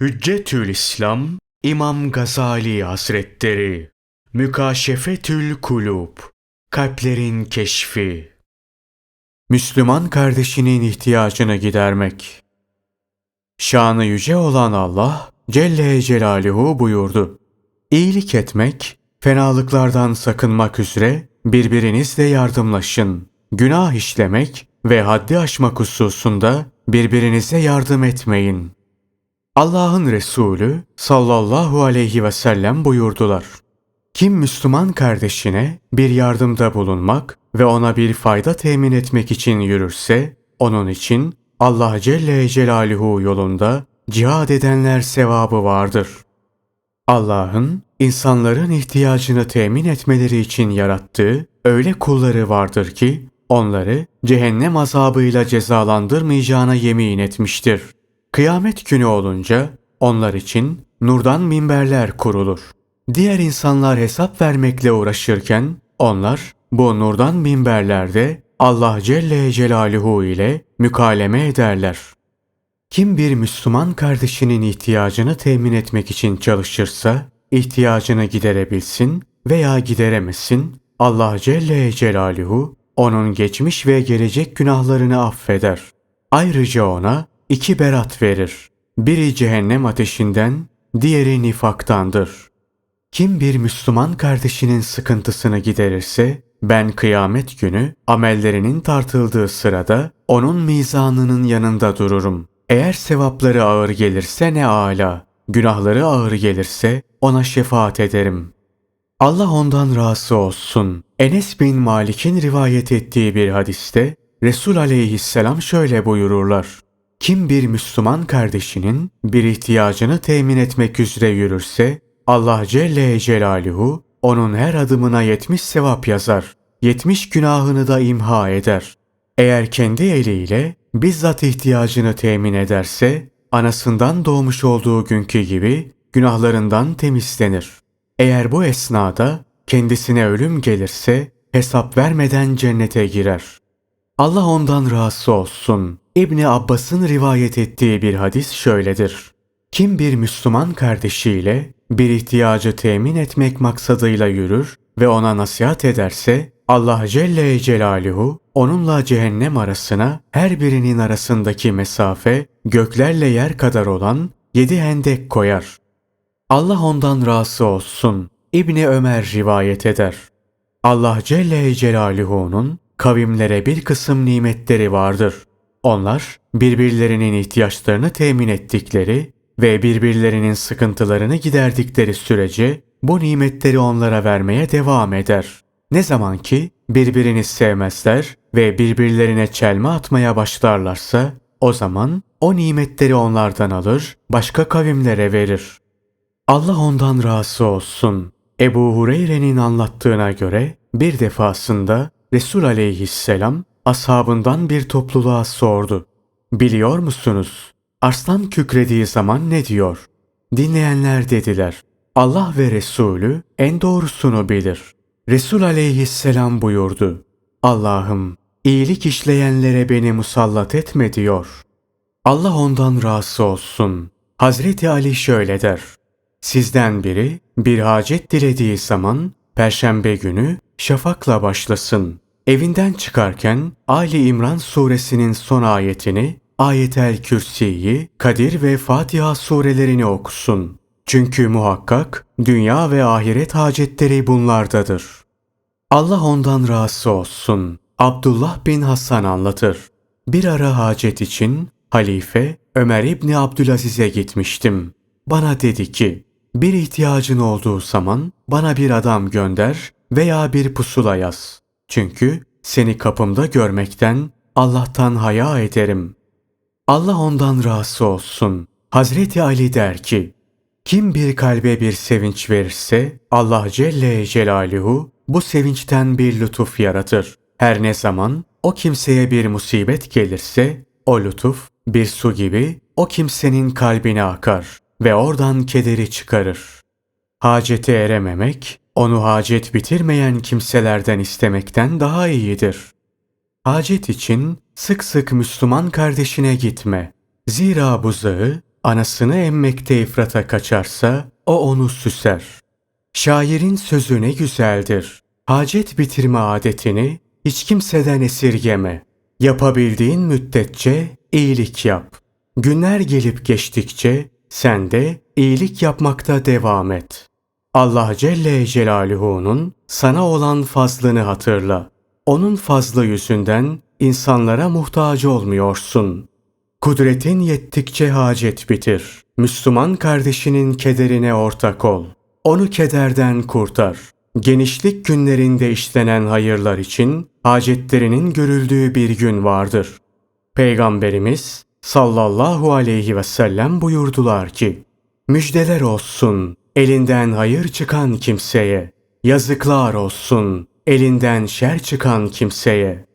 Hüccetül İslam İmam Gazali Hazretleri Mükaşefetül Kulub Kalplerin Keşfi Müslüman kardeşinin ihtiyacını gidermek Şanı yüce olan Allah Celle Celaluhu buyurdu. İyilik etmek, fenalıklardan sakınmak üzere birbirinizle yardımlaşın. Günah işlemek ve haddi aşmak hususunda birbirinize yardım etmeyin. Allah'ın Resulü sallallahu aleyhi ve sellem buyurdular. Kim Müslüman kardeşine bir yardımda bulunmak ve ona bir fayda temin etmek için yürürse, onun için Allah Celle Celaluhu yolunda cihad edenler sevabı vardır. Allah'ın insanların ihtiyacını temin etmeleri için yarattığı öyle kulları vardır ki onları cehennem azabıyla cezalandırmayacağına yemin etmiştir. Kıyamet günü olunca onlar için nurdan minberler kurulur. Diğer insanlar hesap vermekle uğraşırken onlar bu nurdan minberlerde Allah Celle Celaluhu ile mükaleme ederler. Kim bir Müslüman kardeşinin ihtiyacını temin etmek için çalışırsa, ihtiyacını giderebilsin veya gideremesin, Allah Celle Celaluhu onun geçmiş ve gelecek günahlarını affeder. Ayrıca ona iki berat verir. Biri cehennem ateşinden, diğeri nifaktandır. Kim bir Müslüman kardeşinin sıkıntısını giderirse, ben kıyamet günü amellerinin tartıldığı sırada onun mizanının yanında dururum. Eğer sevapları ağır gelirse ne âlâ, günahları ağır gelirse ona şefaat ederim. Allah ondan razı olsun. Enes bin Malik'in rivayet ettiği bir hadiste Resul aleyhisselam şöyle buyururlar. Kim bir Müslüman kardeşinin bir ihtiyacını temin etmek üzere yürürse Allah Celle Celaluhu onun her adımına yetmiş sevap yazar. Yetmiş günahını da imha eder. Eğer kendi eliyle bizzat ihtiyacını temin ederse anasından doğmuş olduğu günkü gibi günahlarından temizlenir. Eğer bu esnada kendisine ölüm gelirse hesap vermeden cennete girer. Allah ondan razı olsun. İbni Abbas'ın rivayet ettiği bir hadis şöyledir. Kim bir Müslüman kardeşiyle bir ihtiyacı temin etmek maksadıyla yürür ve ona nasihat ederse Allah Celle Celaluhu onunla cehennem arasına her birinin arasındaki mesafe göklerle yer kadar olan yedi hendek koyar. Allah ondan razı olsun. İbni Ömer rivayet eder. Allah Celle Celaluhu'nun kavimlere bir kısım nimetleri vardır. Onlar birbirlerinin ihtiyaçlarını temin ettikleri ve birbirlerinin sıkıntılarını giderdikleri sürece bu nimetleri onlara vermeye devam eder. Ne zaman ki birbirini sevmezler ve birbirlerine çelme atmaya başlarlarsa o zaman o nimetleri onlardan alır, başka kavimlere verir. Allah ondan razı olsun. Ebu Hureyre'nin anlattığına göre bir defasında Resul aleyhisselam ashabından bir topluluğa sordu. Biliyor musunuz? Arslan kükrediği zaman ne diyor? Dinleyenler dediler. Allah ve Resulü en doğrusunu bilir. Resul aleyhisselam buyurdu. Allah'ım iyilik işleyenlere beni musallat etme diyor. Allah ondan razı olsun. Hazreti Ali şöyle der. Sizden biri bir hacet dilediği zaman perşembe günü şafakla başlasın. Evinden çıkarken Ali İmran suresinin son ayetini, Ayetel Kürsi'yi, Kadir ve Fatiha surelerini okusun. Çünkü muhakkak dünya ve ahiret hacetleri bunlardadır. Allah ondan razı olsun. Abdullah bin Hasan anlatır. Bir ara hacet için halife Ömer İbni Abdülaziz'e gitmiştim. Bana dedi ki, bir ihtiyacın olduğu zaman bana bir adam gönder veya bir pusula yaz. Çünkü seni kapımda görmekten Allah'tan haya ederim. Allah ondan razı olsun. Hazreti Ali der ki, kim bir kalbe bir sevinç verirse Allah Celle Celaluhu bu sevinçten bir lütuf yaratır. Her ne zaman o kimseye bir musibet gelirse o lütuf bir su gibi o kimsenin kalbine akar ve oradan kederi çıkarır. Hacete erememek, onu hacet bitirmeyen kimselerden istemekten daha iyidir. Hacet için sık sık Müslüman kardeşine gitme. Zira buzağı anasını emmekte ifrata kaçarsa o onu süser. Şairin sözü ne güzeldir. Hacet bitirme adetini hiç kimseden esirgeme. Yapabildiğin müddetçe iyilik yap. Günler gelip geçtikçe sen de iyilik yapmakta devam et. Allah Celle Celaluhu'nun sana olan fazlını hatırla. Onun fazlı yüzünden insanlara muhtaç olmuyorsun. Kudretin yettikçe hacet bitir. Müslüman kardeşinin kederine ortak ol. Onu kederden kurtar. Genişlik günlerinde işlenen hayırlar için hacetlerinin görüldüğü bir gün vardır. Peygamberimiz sallallahu aleyhi ve sellem buyurdular ki, Müjdeler olsun elinden hayır çıkan kimseye, yazıklar olsun elinden şer çıkan kimseye.